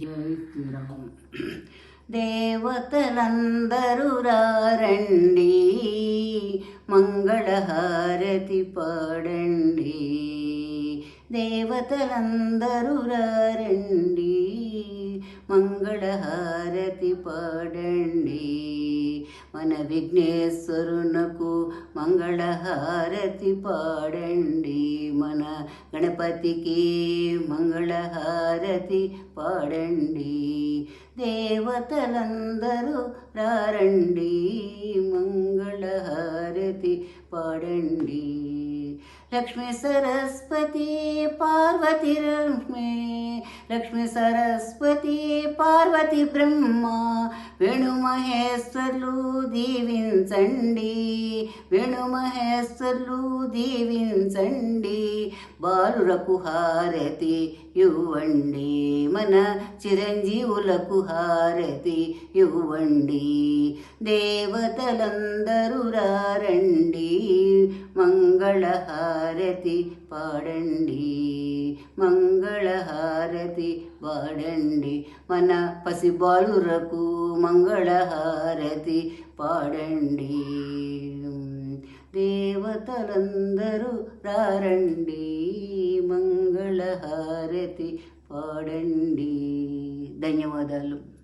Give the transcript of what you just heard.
జై శ్రీరామ్ దేవతలందరూ రండి మంగళహారతి పాడండి. దేవతలందరూ రండి మంగళహారతి పాడండి. మన విఘ్నేశ్వరునకు మంగళహారతి పాడండి. మన గణపతికి మంగళహారతి పాడండి. దేవతలందరూ రారండి. మంగళహారతి పాడండి. లక్ష్మీ సరస్వతి పార్వతి లక్ష్మి లక్ష్మీ సరస్వతి పార్వతి బ్రహ్మ వేణుమహేశ్వర్లు దీవించండి. వేణుమహేశ్వర్లు దీవించండి. బాలులకు హారతి ఇవ్వండి. మన చిరంజీవులకు హారతి ఇవ్వండి. దేవతలందరూ రారండి. మంగళహారతి పాడండి. మంగళహారతి పాడండి. మన పసిబాలురకు మంగళహారతి పాడండి. దేవతలందరూ రారండి. మంగళహారతి పాడండి. ధన్యవాదాలు.